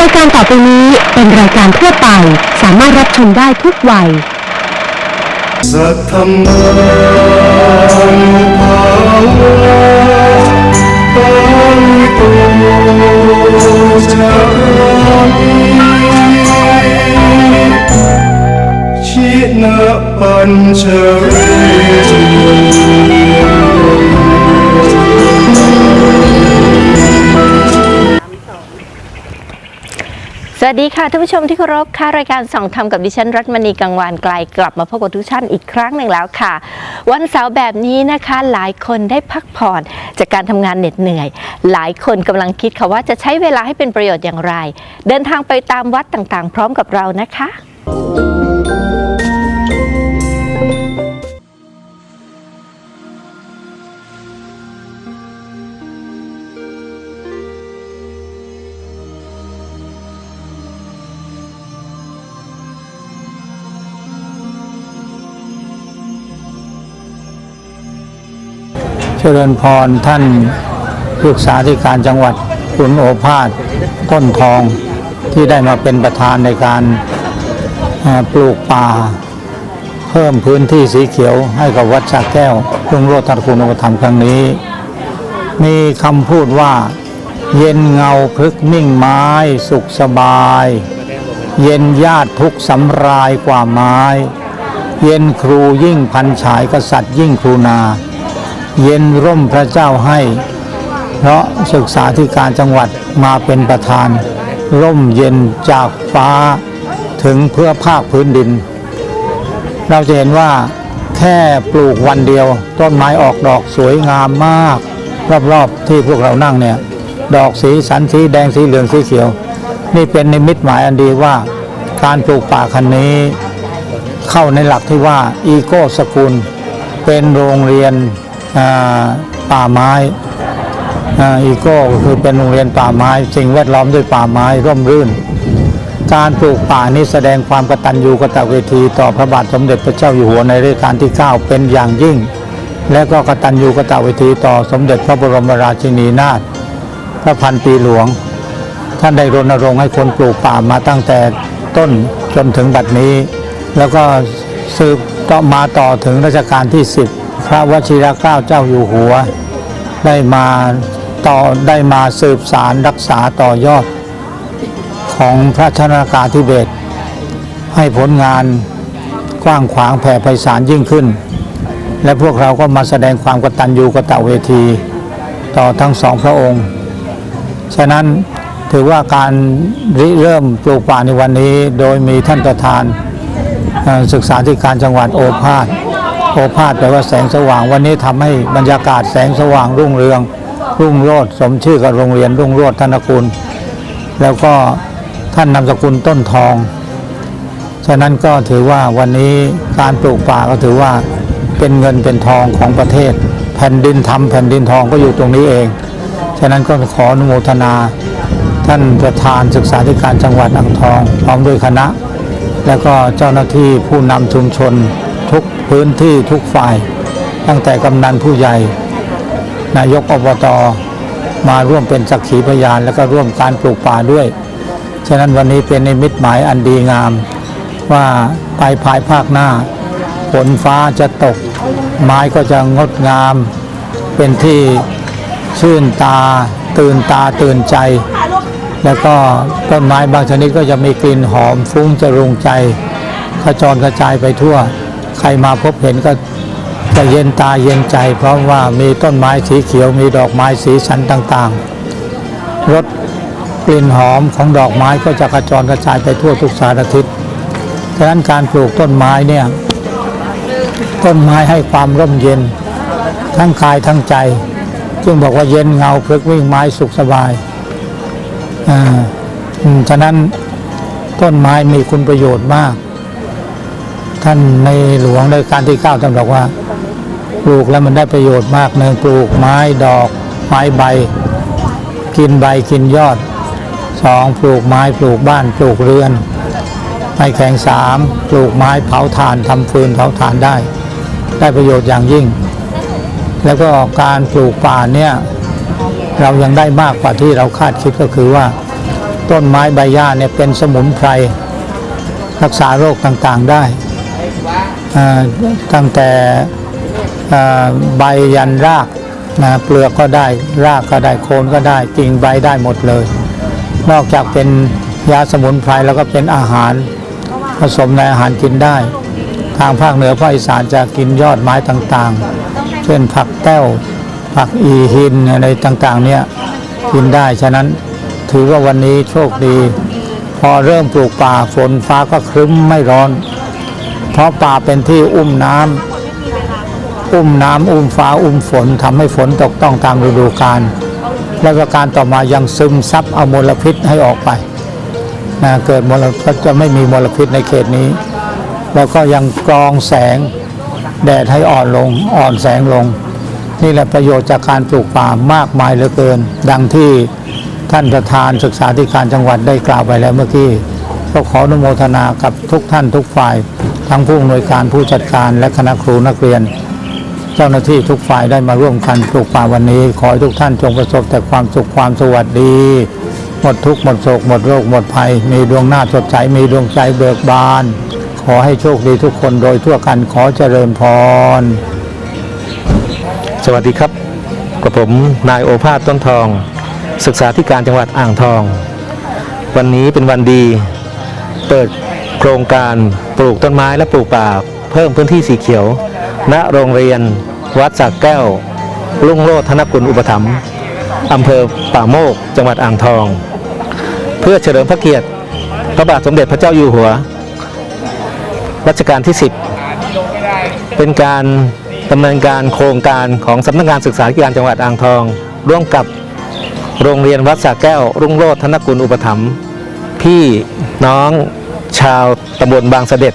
รายการต่อไปนี้เป็นรายการทั่วไป สามารถรับชมได้ทุกวัย สัทธรรมมังภาวะปังโตจามิชินะปัญชเรส วัสดีค่ะท่านผู้ชมที่เคารพค่ะรายการส่องธรรมกับดิฉันรัตมณีกังวานไกลกลับมาพบกับทุกท่านอีกครั้งหนึ่งแล้วค่ะ วันเสาร์แบบนี้นะคะหลายคนได้พักผ่อนจากการทำงานเหน็ดเหนื่อย หลายคนกำลังคิดค่ะว่าจะใช้เวลาให้เป็นประโยชน์อย่างไร เดินทางไปตามวัดต่างๆ พร้อมกับเรานะคะ เจริญพรท่านปรึกษาธิการจังหวัดคุณโอภาสต้นทองที่ได้มาเป็นประธานในการปลูกป่า เพิ่มพื้นที่สีเขียวให้กับวัดสระแก้วรุ่งโรจน์ทัตคุณอุปถัมครั้งนี้ มีคำพูดว่า เย็นเงาพฤกนิ่งไม้สุขสบาย เย็นญาติทุกสำรายกว่าไม้ เย็นครูยิ่งพันฉายกษัตริย์ยิ่งครูนา เย็นร่มพระเจ้าให้ เพราะศึกษาธิการจังหวัดมาเป็นประธาน ร่มเย็นจากฟ้าถึงเพื่อภาคพื้นดิน เราจะเห็นว่าแค่ปลูกวันเดียว ต้นไม้ออกดอกสวยงามมาก รอบๆที่พวกเรานั่งเนี่ย ดอกสีสันสีแดงสีเหลืองสีเขียว นี่เป็นนิมิตหมายอันดีว่า การปลูกป่าคันนี้ เข้าในหลักที่ว่าอีโก้สกุล เป็นโรงเรียน ป่าไม้อีโก้ก็คือเป็นโรงเรียนป่าไม้สิ่งแวดล้อมด้วยป่าไม้ร่มรื่น การปลูกป่านี้แสดงความกตัญญูกตเวทีต่อพระบาทสมเด็จพระเจ้าอยู่หัวในรัชกาลที่ 9 เป็นอย่างยิ่ง และก็กตัญญูกตเวทีต่อสมเด็จพระบรมราชินีนาถพระพันปีหลวง ท่านได้รณรงค์ให้คนปลูกป่ามาตั้งแต่ต้นจนถึงบัดนี้ แล้วก็สืบต่อมาต่อถึงรัชกาลที่ 10 พระวชิรเกล้าเจ้าอยู่หัว ได้มาต่อได้มาสืบสารรักษาต่อยอด ของพระชนากาธิเบศให้ผลงานกว้างขวางแผ่ไพศาลยิ่งขึ้น และพวกเราก็มาแสดงความกตัญญูกตเวที ต่อทั้งสองพระองค์ ฉะนั้นถือว่าการริเริ่มปลูกป่าในวันนี้โดยมีท่านประธานศึกษาธิการจังหวัดโอภาส โอภาสแปลว่าแสงสว่างวันนี้ทำให้บรรยากาศแสงสว่างรุ่งเรือง รุ่งโรจน์สมชื่อกับโรงเรียนรุ่งโรจน์ธนกุล แล้วก็ท่านนามสกุลต้นทอง ฉะนั้นก็ถือว่าวันนี้การปลูกป่าก็ถือว่าเป็นเงินเป็นทองของประเทศ แผ่นดินทำแผ่นดินทองก็อยู่ตรงนี้เอง ฉะนั้นก็ขออนุโมทนา ท่านประธานศึกษาธิการจังหวัดอ่างทองพร้อมด้วยคณะ แล้วก็เจ้าหน้าที่ผู้นำชุมชน ทุกพื้นที่ทุกฝ่าย ตั้งแต่กำนันผู้ใหญ่ นายกอบตมาร่วมเป็นสักขีพยาน แล้วก็ร่วมการปลูกป่าด้วย ฉะนั้นวันนี้เป็นในมิตหมายอันดีงาม ว่าภายภายภาคหน้าฝนฟ้าจะตก ไม้ก็จะงดงาม เป็นที่ชื่นตา ตื่นตาตื่นใจ แล้วก็ต้นไม้บางชนิดก็จะมีกลิ่นหอมฟุ้งจะรุงใจขจรกระจายไปทั่ว ใครมาพบเห็นก็จะเย็นตาเย็นใจ เพราะว่ามีต้นไม้สีเขียวมีดอกไม้สีสันต่างๆรสกลิ่นหอมของดอกไม้ก็จะกระจรกระจายไปทั่วทุกสารทิศฉะนั้นการปลูกต้นไม้เนี่ยต้นไม้ให้ความร่มเย็น ทั้งกายทั้งใจ จึงบอกว่าเย็นเงาพลึกวิ่งไม้สุขสบายอ่าฉะนั้นต้นไม้มีคุณประโยชน์มาก ท่านในหลวงในการที่เก้าท่านบอกว่า ปลูกแล้วมันได้ประโยชน์มากหนึ่งปลูกไม้ดอก ไม้ใบ กินใบกินยอดสองปลูกไม้ปลูกบ้านปลูกเรือนไม้แข็งสามปลูกไม้เผาถ่านทำฟืนเผาถ่านได้ ได้ประโยชน์อย่างยิ่ง แล้วก็การปลูกป่าเนี่ยเรายังได้มากกว่าที่เราคาดคิดก็คือว่า ต้นไม้ใบหญ้าเนี่ยเป็นสมุนไพรรักษาโรคต่างๆได้ ตั้งแต่ใบยันรากนะเปลือกก็ได้รากก็ได้โคนก็ได้กิ่งใบได้หมดเลย นอกจากเป็นยาสมุนไพรแล้วก็เป็นอาหารผสมในอาหารกินได้ ทางภาคเหนือภาคอีสานจะกินยอดไม้ต่างๆ เช่นผักแต้ว ผักอีหินอะไรต่างๆเนี่ยกินได้ฉะนั้นถือว่าวันนี้โชคดี พอเริ่มปลูกป่าฝนฟ้าก็ครึ้มไม่ร้อน เพราะป่าเป็นที่อุ้มน้ำอุ้มน้ำอุ้มฟ้าอุ้มฝนทำให้ฝนตกต้องตามฤดูกาลและประการต่อมายังซึมซับเอามลพิษให้ออกไปนะเกิดมลก็จะไม่มีมลพิษในเขตนี้ แล้วก็ยังกรองแสงแดดให้อ่อนลงอ่อนแสงลง นี่แหละประโยชน์จากการปลูกป่ามากมายเหลือเกิน ดังที่ท่านประธานศึกษาธิการจังหวัดได้กล่าวไปแล้วเมื่อกี้ก็ขออนุโมทนากับทุกท่านทุกฝ่าย ทั้งผู้อำนวยการผู้จัดการและคณะครูนักเรียน เจ้าหน้าที่ทุกฝ่ายได้มาร่วมกันปลูกป่าวันนี้ ขอให้ทุกท่านจงประสบแต่ความสุขความสวัสดี หมดทุกข์หมดโศกหมดโรคหมดภัย มีดวงหน้าสดใสมีดวงใจเบิกบาน ขอให้โชคดีทุกคนโดยทั่วกันขอเจริญพร สวัสดีครับกับผมนายโอภาสต้นทอง ศึกษาธิการจังหวัดอ่างทอง วันนี้เป็นวันดี เปิด ครงการปลูกต้นไม้และปลูกป่า เพิ่มพื้นที่สีเขียว ณโรงเรียน วัดสักแก้วรุ่งโรจน์ธนกุลอุปถัมภ์อำเภอป่าโมก จังหวัดอ่างทอง เพื่อเฉลิมพระเกียรติพระบาทสมเด็จพระเจ้าอยู่หัว รัชกาลที่ 10 เป็นการดำเนินการโครงการของสำนักงานศึกษาธิการจังหวัดอ่างทอง ร่วมกับโรงเรียนวัดสระแก้ว รุ่งโรจน์ธนกุลอุปถัมภ์พี่น้อง ชาวตำบลบางเสด็จ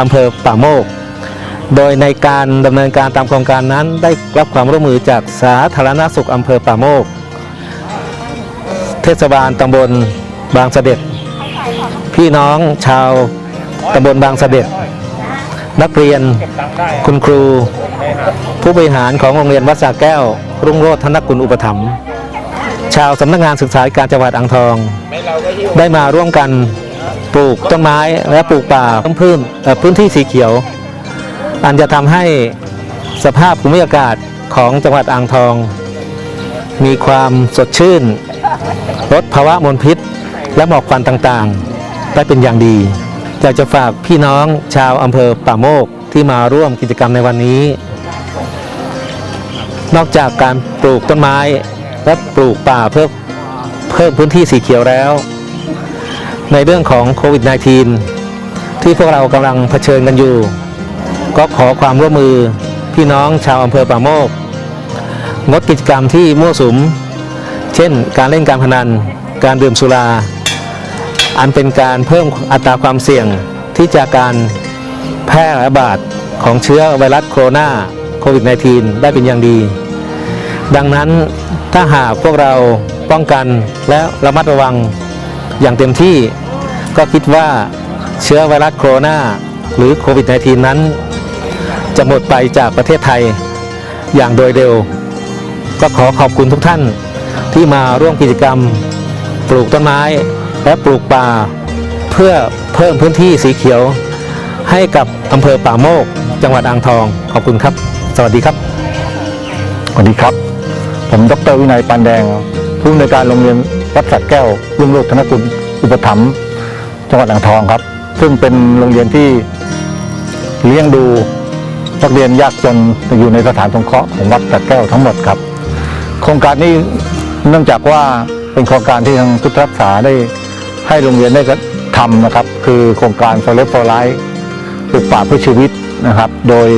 อำเภอป่าโมก โดยในการดำเนินการตามโครงการนั้น ได้รับความร่วมมือจากสาธารณสุขอำเภอป่าโมก เทศบาลตำบลบางเสด็จ พี่น้องชาวตำบลบางเสด็จ นักเรียนคุณครู ผู้บริหารของโรงเรียนวัดสระแก้ว รุ่งโรจน์ธนกุลอุปถัมภ์ชาวสำนักงานศึกษาการจังหวัดอ่างทอง ได้มาร่วมกัน ปลูกต้นไม้และปลูกป่าเพิ่มพื้นพื้นที่สีเขียว อันจะทำให้สภาพภูมิอากาศของจังหวัดอ่างทอง มีความสดชื่น ลดภาวะมลพิษ และหมอกควันต่างๆ ได้เป็นอย่างดี อยากจะฝากพี่น้องชาวอำเภอป่าโมกที่มาร่วมกิจกรรมในวันนี้ นอกจากการปลูกต้นไม้และปลูกป่าเพื่อเพิ่มพื้นที่สีเขียวแล้ว ในเรื่องของโควิด -19 ที่พวกเรากำลังเผชิญกันอยู่ ก็ขอความร่วมมือพี่น้องชาวอำเภอป่าโมก งดกิจกรรมที่มั่วสุม เช่น การเล่นการพนัน การดื่มสุรา อันเป็นการเพิ่มอัตราความเสี่ยงที่จะการแพร่ระบาดของเชื้อไวรัสโคโรนาโควิด -19 ได้เป็นอย่างดี ดังนั้นถ้าหากพวกเราป้องกันและระมัดระวังอย่างเต็มที่ ก็คิดว่าเชื้อไวรัสโคโรนาหรือโควิด -19 นั้น จะหมดไปจากประเทศไทยอย่างโดยเร็ว ก็ขอขอบคุณทุกท่านที่มาร่วมกิจกรรม ปลูกต้นไม้และปลูกป่า เพื่อเพิ่มพื้นที่สีเขียว ให้กับอำเภอป่าโมก จังหวัดอ่างทอง ขอบคุณครับ สวัสดีครับ สวัสดีครับ ผมดรวินัยปานแดง ผู้อำนวยการโรงเรียนวัดสัตว์แก้วรุ่งโรจน์ธนกุล อุปถัมภ์ จังหวัดอ่างทองครับ ซึ่งเป็นโรงเรียนที่เลี้ยงดูนักเรียนยากจนอยู่ในสถานสงเคราะห์ของวัดสัตว์แก้วทั้งหมดครับ โครงการนี้เนื่องจากว่าเป็นโครงการที่ทางพุทธรักษาได้ให้โรงเรียนได้ทำนะครับ คือโครงการ Forest for Life ปลูกป่าเพื่อชีวิตนะครับ โดย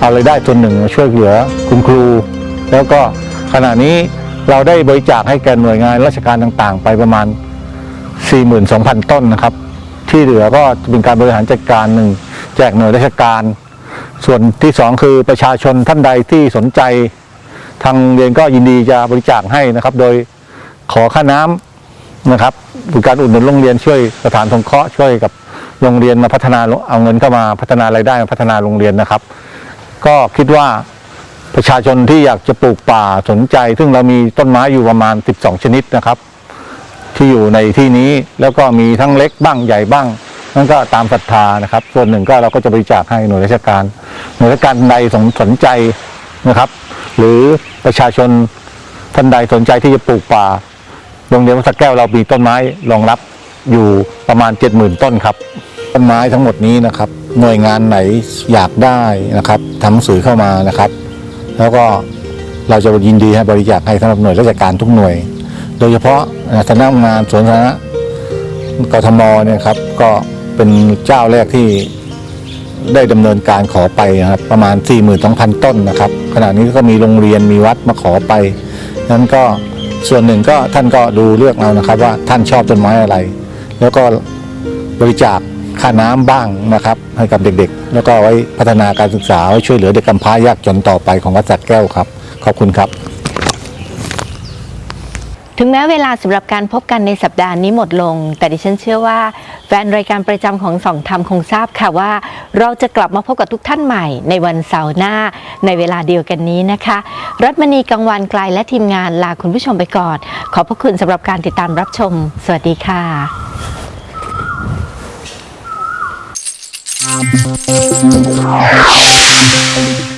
เอารายได้ส่วนหนึ่งช่วยเหลือคุณครู แล้วก็ขณะนี้เราได้บริจาคให้แก่หน่วยงานราชการต่างๆ ไปประมาณ 42,000 ต้นนะครับ ที่เหลือก็จะเป็นการบริหารจัดการหนึ่งแจกหน่วยราชการ ส่วนที่สองคือประชาชนท่านใดที่สนใจ ทางเรียนก็ยินดีจะบริจาคให้นะครับ โดยขอค่าน้ำนะครับเป็นการอุดหนุนโรงเรียนช่วยสถานสงเคราะห์ช่วยกับโรงเรียนมาพัฒนาเอาเงินเข้ามาพัฒนารายได้มาพัฒนาโรงเรียนนะครับ ก็คิดว่าประชาชนที่อยากจะปลูกป่าสนใจ ซึ่งเรามีต้นไม้อยู่ประมาณ 12 ชนิดนะครับ ที่อยู่ในที่นี้แล้วก็มีทั้งเล็กบ้างใหญ่บ้างนั่นก็ตามศรัทธานะครับ ส่วนหนึ่งก็เราก็จะบริจาคให้หน่วยราชการ หน่วยราชการใดสนสนใจนะครับ หรือประชาชนท่านใดสนใจที่จะปลูกป่าโรงเรียนวัดสแก้วเรามีต้นไม้รองรับอยู่ประมาณ 70,000 ต้นครับ ต้นไม้ทั้งหมดนี้นะครับ หน่วยงานไหนอยากได้นะครับทำหนังสือเข้ามานะครับ แล้วก็เราจะยินดีให้บริจาคให้สำหรับหน่วยราชการทุกหน่วย โดยเฉพาะสำนักงานสวนสาธารณะกทมเนี่ยครับก็เป็นเจ้าแรกที่ได้ดำเนินการขอไปนะครับประมาณ 42,000 ต้นนะครับ ขณะนี้ก็มีโรงเรียนมีวัดมาขอไปนั้นก็ส่วนหนึ่งก็ท่านก็ดูเลือกเอานะครับ ว่าท่านชอบต้นไม้อะไร แล้วก็บริจาคค่าน้ำบ้างนะครับ ให้กับเด็กๆ แล้วก็ไว้พัฒนาการศึกษาไว้ช่วยเหลือเด็กกำพร้ายากจนต่อไปของวัดสระแก้วครับ ขอบคุณครับ ถึงแม้เวลาสำหรับการพบกันในสัปดาห์นี้หมดลง แต่ดิฉันเชื่อว่าแฟนรายการประจำของสองธรรมคงทราบค่ะว่า เราจะกลับมาพบกับทุกท่านใหม่ในวันเสาร์หน้าในเวลาเดียวกันนี้นะคะ รัตมณีกังวานไกลและทีมงานลาคุณผู้ชมไปก่อน ขอบพระคุณสำหรับการติดตามรับชม สวัสดีค่ะเ